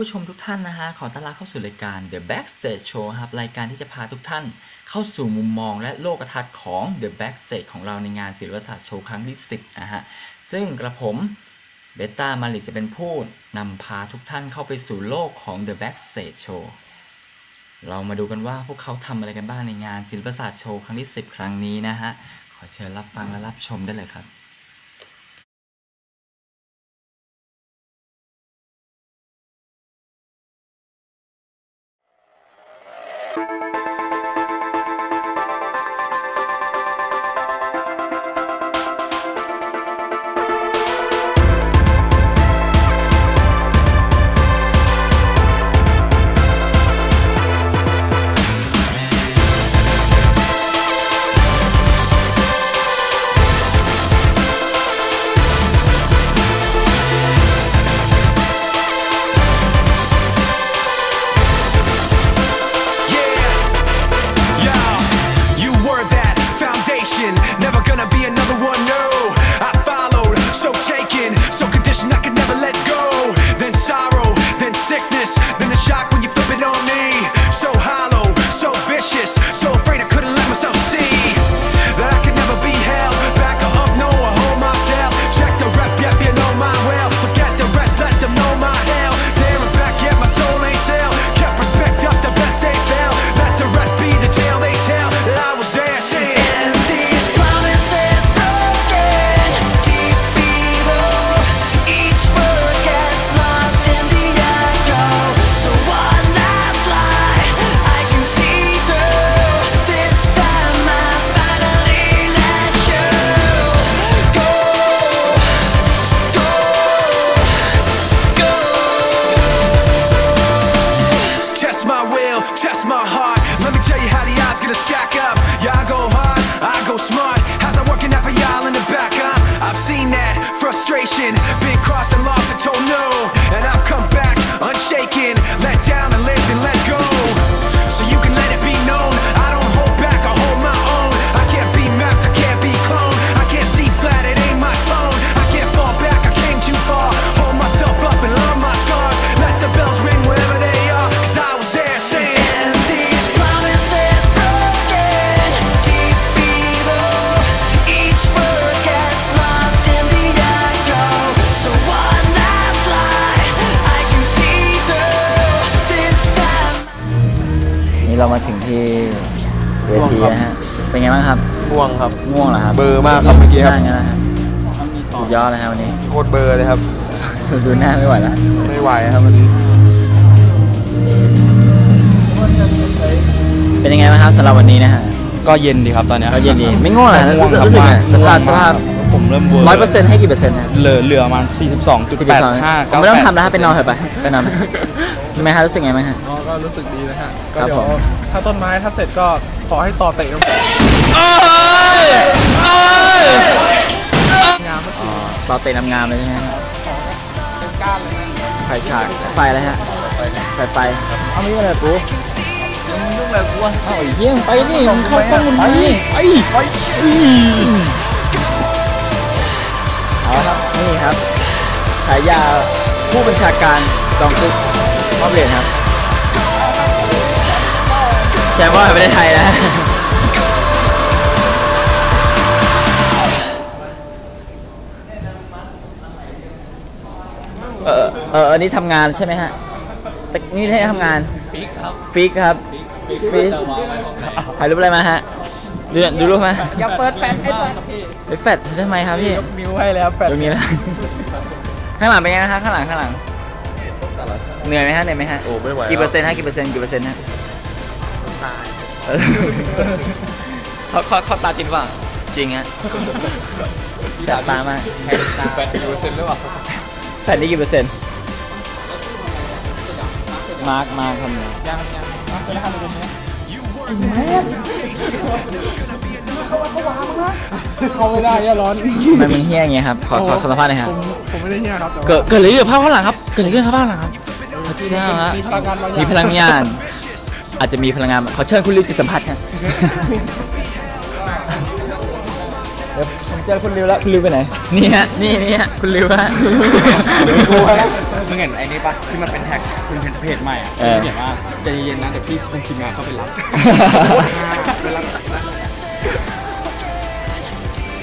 ผู้ชมทุกท่านนะฮะ ขอต้อนรับเข้าสู่รายการ The Backstage Show ครับ รายการที่จะพาทุกท่านเข้าสู่มุมมองและโลกทัศน์ของ The Backstage ของเราในงานศิลปศาสตร์โชว์ครั้งที่ 10 นะฮะ ซึ่งกระผมเบต้ามาลิกจะเป็นผู้นำพาทุกท่านเข้าไปสู่โลกของ The Backstage Show เรามาดูกันว่าพวกเขาทำอะไรกันบ้างในงานศิลปศาสตร์โชว์ครั้งที่ 10 ครั้งนี้นะฮะ ขอเชิญรับฟังและรับชมได้เลยครับ gonna stack up. I go hard, I go smart. How's I working out for y'all in the back, huh? I've seen that frustration, been crossed and lost and told no. And I've come back unshaken, let down and lived and let เวทีนะฮะเป็นไงบ้างครับ ง่วงครับ ง่วงเหรอครับ เบลอมากครับเมื่อกี้ครับนั่งกันนะฮะสุดยอดเลยครับวันนี้โคตรเบลอร์เลยครับ ดูหน้าไม่ไหวแล้ว ไม่ไหวครับมันเป็นยังไงบ้างครับสำหรับวันนี้นะฮะ ก็เย็นดีครับตอนเนี้ยก็เย็นดี ไม่ง่วงเหรอง่วงครับรู้สึกไงมากสภาพง่วงสภาพมก ผมเริ่มเวอร์ร้อยเปอร์เซ็นต์ให้กี่เปอร์เซ็นต์ฮะเหลือเหลือประมาณ42.85สิบสองไม่ต้องทำแล้วฮะไปนอนเถอะไปไปนอนทำไมฮะรู้สึกไงบ้างฮะอ๋อก็รู้สึกดีนะฮะก็ครับเดี๋ยผวมถ้าต้นไม้ถ้าเสร็จก็ขอให้ต่อเตะกันงามเมื่ออ๋อกี้ต่อเตะนำงามเลยใช่ไหมฮะเป็นก้านเลยนะไฟฉากไฟอะไรฮะไฟไฟเอาไม่อะไรกูยุ่งอะไรกูเอาไอ้เหี้ยไปนี่มึงเข้าฟังมันนี่ไปไป เอาละครับนี่ครับฉายาผู้บัญชาการจองกุ๊กมอบเหรียญครับแชมป์ว่าประเทศไทยนะเออเอออันนี้ทำงานใช่ไหมฮะแต่นี่ให้ทำงานฟิกครับฟิกครับฟิกถ่ายรูปอะไรมาฮะ ดูดูรูปมาอย่าเปิดแฟลชไอ้ไอ้แฟลชทำไมครับพี่มิวให้แล้วแปดตรงนี้แล้วข้างหลังเป็นไงนะฮะข้างหลังข้างหลัง เหนื่อยไหมฮะเหนื่อยไหมฮะโอ้ไม่ไหว กี่เปอร์เซ็นต์ฮะกี่เปอร์เซ็นต์กี่เปอร์เซ็นต์ฮะตายเขาเขาเขาตาจริงเปล่าจริงฮะแสบตามากแฟนดูเซ็นหรือเปล่าแฟนนี่กี่เปอร์เซ็นต์มาร์กมาร์กทำไงยังยังอะจะได้ทำอะไรกัน เนี่ยเข้าไม่ได้ย่าร้อนมันมมึงเฮี้ยอย่างเงี้ยครับ ขอขอสัมภาษณ์หน่อยครับ ผมไม่ได้เฮี้ยครับเกิดเกิดอะไรขึ้นกับภาพข้างหลังครับ เกิดอะไรขึ้นกับภาพข้างหลังครับพระเจ้าฮะมีพลังงาน อาจจะมีพลังงาน ขอเชิญคุณลิจิตสัมผัสครับ เจอคุณริวแล้วคุณริวไปไหนนี่ฮะนี่นี่ฮะคุณริวฮะกูแล้วมึงเห็นไอ้นี่ปะที่มันเป็นแท็กคุณเห็นเพจใหม่อะเออเขียนว่าใจเย็นๆนะเดี๋ยวพี่ส่งทีมงานเข้าไปรับ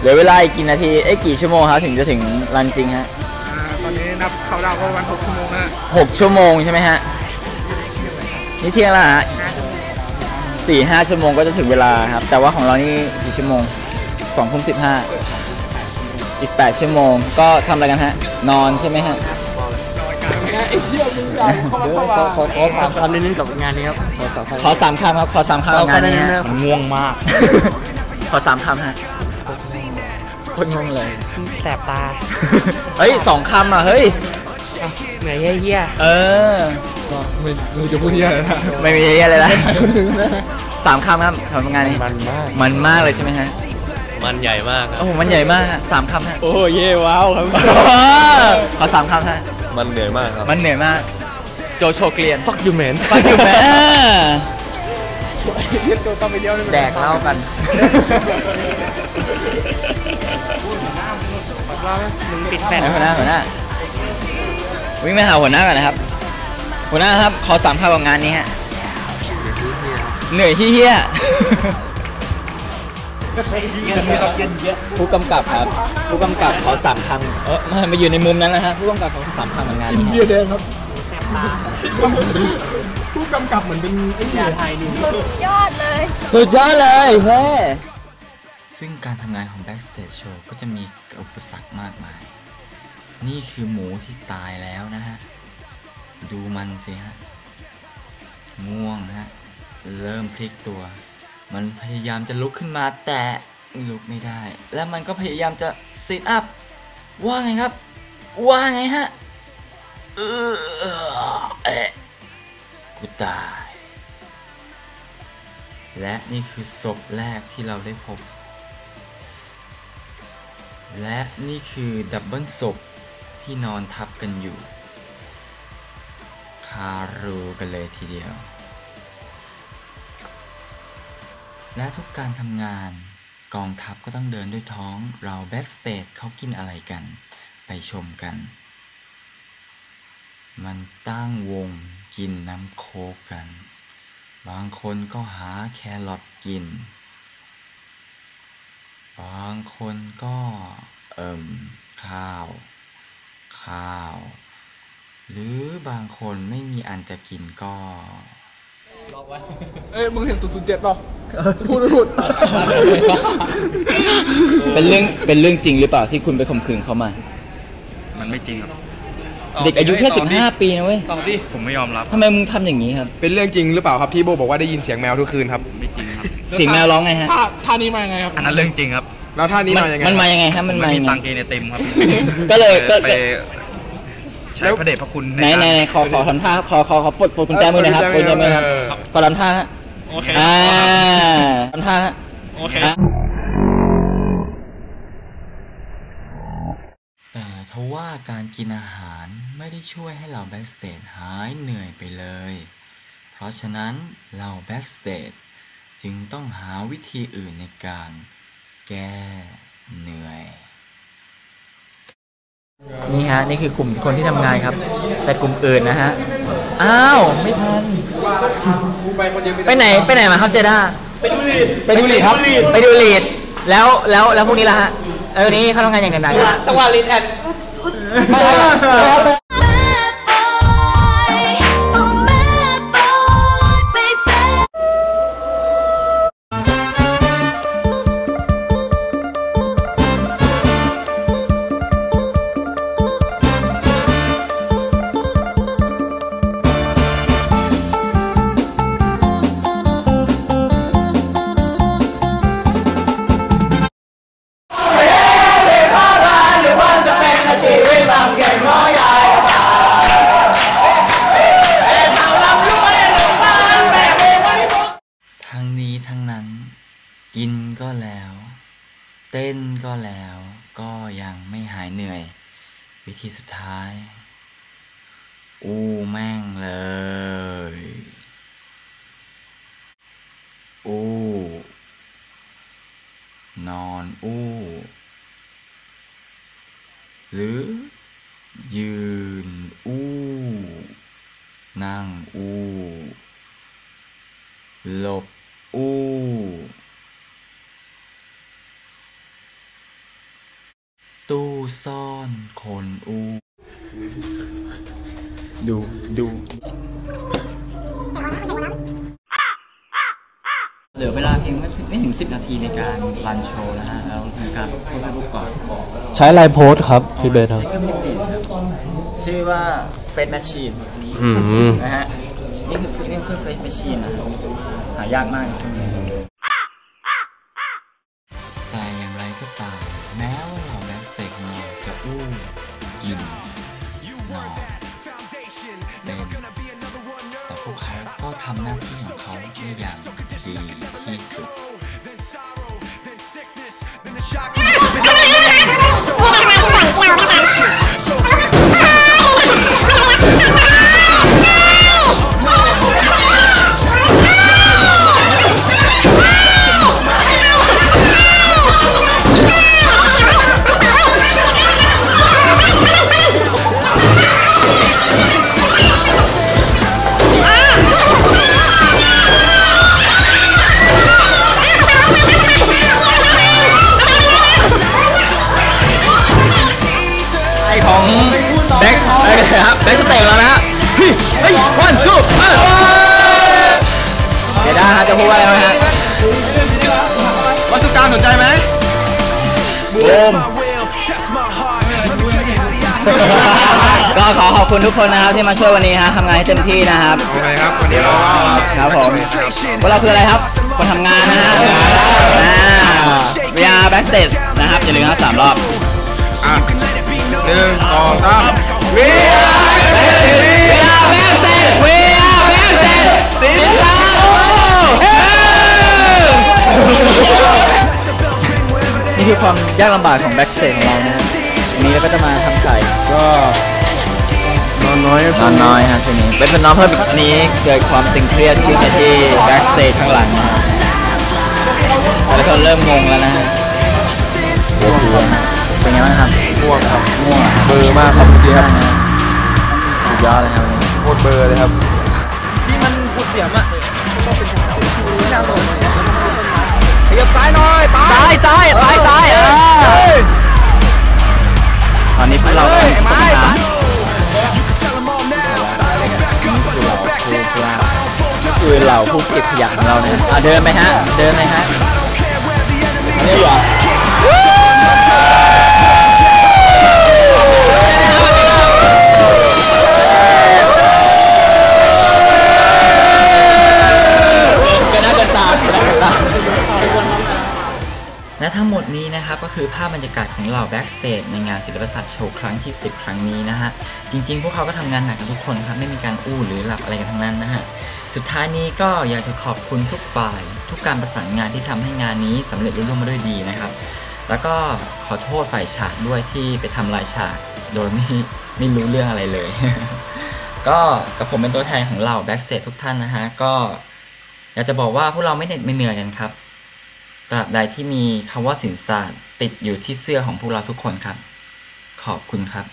เหลือเวลาอีกกี่นาทีเอ้ยกี่ชั่วโมงครับถึงจะถึงรันจริงฮะตอนนี้นับเขาดาวก็ประมาณหกชั่วโมงนะหกชั่วโมงใช่ไหมฮะนี่เที่ยงแล้วฮะสี่ห้าชั่วโมงก็จะถึงเวลาครับ แต่ว่าของเรานี่กี่ชั่วโมง สองทุ่มสิบห้าอีกแปดชั่วโมงก็ทำอะไรกันฮะ นอนใช่ไหมฮะไอ้เชี่ยมึงอยากเข้ามาเข้ามาขอขอสามคำนิดๆกับงานนี้ครับขอสามคำขอสามคำครับขอสามคำกับงานนี้ฮะมันง่วงมาก ขอสามคำฮะโคนงงเลยแสบตาเฮ้ยสองคำอะเฮ้ยเหนื่อยเฮี้ยเออไม่รู้จะพูดที่อะไรนะไม่มีอะไรละสามคำครับทำงานนี้มันมากมันมากเลยใช่ไหมฮะ มันใหญ่มากโอ้โหมันใหญ่มากฮะสามคำฮะโอ้เย่ว้าวครับ ขอสามคำฮะมันเหนื่อยมากครับ มันเหนื่อยมาก โจโชเกลียน ฟักยูแมนฟักอยู่แม่เย็ดตัวต้องไปเดียวนี่มันแดกเหล้ากันมึงปิดแฟนหัวหน้าหัวหน้าวิ่งไปหาหัวหน้าก่อนนะครับ หัวหน้าครับ ขอสามคำกับงานนี้ฮะ เหนื่อยที่เฮี้ย ผู้กำกับครับ ผู้กำกับขอสามคำเออมามาอยู่ในมุมนั้นนะฮะผู้กำกับขอสามคำกับงานอินนี้เดียแดงครับผู้กำกับเหมือนเป็นไอ้เนี่ยยอดเลยสุดยอดเลยเฮ้ซึ่งการทำงานของ Backstage Show ก็จะมีอุปสรรคมากมาย นี่คือหมูที่ตายแล้วนะฮะ ดูมันสิฮะ ง่วงนะฮะ เริ่มพลิกตัว มันพยายามจะลุกขึ้นมาแต่ลุกไม่ได้ แล้วมันก็พยายามจะ sit up ว่าไงครับ ว่าไงฮะเออเอะกูตาย และนี่คือศพแรกที่เราได้พบ และนี่คือดับเบิลศพที่นอนทับกันอยู่ คารูกันเลยทีเดียว และทุกการทำงาน กองทัพก็ต้องเดินด้วยท้องเราแบ็กสเตจเขากินอะไรกัน ไปชมกัน มันตั้งวงกินน้ำโคกกัน บางคนก็หาแครอทกิน บางคนก็เอิ่มข้าว ข้าว หรือบางคนไม่มีอันจะกินก็ เอ้ยมึงเห็นศูนย์ศูนย์เจ็ดเปล่าพูดไม่พูดเป็นเรื่องเป็นเรื่องจริงหรือเปล่าที่คุณไปข่มขืนเขามา มันไม่จริงครับเด็กอายุแค่15ปีนะเว้ยตอบดิผมไม่ยอมรับทำไมมึงทำอย่างนี้ครับ เป็นเรื่องจริงหรือเปล่าครับที่โบบอกว่าได้ยินเสียงแมวทุกคืนครับ ไม่จริงครับ เสียงแมวร้องไงฮะท่าท่านี้มายังไงครับ อันนั้นเรื่องจริงครับ แล้วท่านี้มันมายังไง มันมายังไงฮะมันมามียังไงตังค์เกณฑ์ในเต็มครับ ก็เลยก็ไป ใช้พระเดชพระคุณไหนไหนไหนขอขอทำท่าขอขอขอปลดปลดกุญแจมือหนะครับปลดกุญแจมือนะครับเออขอทำท่าฮะโอเคอ่าทำท่าฮะโอเคอะแต่ทว่าการกินอาหารไม่ได้ช่วยให้เราแบ็กสเตจหายเหนื่อยไปเลย เพราะฉะนั้นเราแบ็กสเตจจึงต้องหาวิธีอื่นในการแก้เหนื่อย นี่ฮะนี่คือกลุ่มคนที่ทำงานครับ แต่กลุ่มอื่นนะฮะอ้าวไม่ทันไปไหนไปไหนมาครับเจด้าไปดูลีดครับไปดูลีดแล้วแล้วแล้วพวกนี้ล่ะฮะแล้ววันนี้เขาทำงานอย่างหนักๆ จังหวะลีดแอน วิธีสุดท้าย อู้แม่งเลย อู้ นอนอู้ หรือ ยืนอู้ นั่งอู้ หลบอู้ ตู้ ซ่อนคนอู้ดูดูเหลือเวลาเพียงไม่ไม่ถึง 10 นาทีในการรันโชว์นะฮะ แล้วในการพูดให้ลูกก่อนใช้ไลน์โพสต์ครับ พี่เบสครับ ใช้เครื่องพิมพ์ดีดครับ ชื่อว่า Face Machine อืมนะฮะ นี่คือนี่คือ Face Machine นะหายากมากในช่ ทำหน้าที่ของเขาได้อย่างดีที่สุดไอ eye ก็ขอขอบคุณทุกคนนะครับที่มาช่วยวันนี้ฮะทำงานให้เต็มที่นะครับโอเคครับวันนี้เราครับผมพวกเราคืออะไรครับคนทำงานนะฮะอ่า we are backstage นะครับอย่าลืมนะสามรอบอะหนึ่งสองสาม คือความยากลำบากของแบ็กสเตจของเรานะฮะวันนี้เราก็จะมาทำใส่ก็นอนน้อยนอนน้อยครับทีนี้เป็นเป็นน้องเพิ่มอีกอันนี้เกิดความตึงเครียดขึ้นในที่แบ็กสเตจข้างหลังนะฮะแต่ละคนเริ่มงงแล้วนะฮะเดี๋ยวทีเป็นไงบ้างครับง่วงครับง่วงเหรอเบอร์มากครับเมื่อกี้ครับสุดยอดเลยครับวันนี้โคตรเบอร์เลยครับซ้า ยซ้ายซ้ายซ้ายเออตอนนี้พวกเราเป็นสงคราม Tell 'em all now. I don't back up, I don't back down. I don't fold up. คือเหล่าผู้เก็บขยะของเราเนี่ยอะเดินไปฮะ เดินไปฮะ ศิลปศาสตร์โชว์ครั้งที่ 10 ครั้งนี้นะฮะ จริง ๆ พวกเขาก็ทำงานหนักกันทุกคนครับ ไม่มีการอู้หรือหลับอะไรกันทั้งนั้นนะฮะ สุดท้ายนี้ก็อยากจะขอบคุณทุกฝ่าย ทุกการประสานงานที่ทำให้งานนี้สำเร็จรุ่งเรืองมาด้วยดีนะครับ แล้วก็ขอโทษฝ่ายฉากด้วยที่ไปทำลายฉากโดยไม่ไม่รู้เรื่องอะไรเลย ก็กับผมเป็นตัวแทนของเหล่าแบ็กเตจทุกท่านนะฮะก็อยากจะบอกว่าพวกเราไม่เหน็ดไม่เหนื่อยกันครับตราบใดที่มีคำว่าสินสาดติดอยู่ที่เสื้อของพวกเราทุกคนครับ ขอบคุณครับ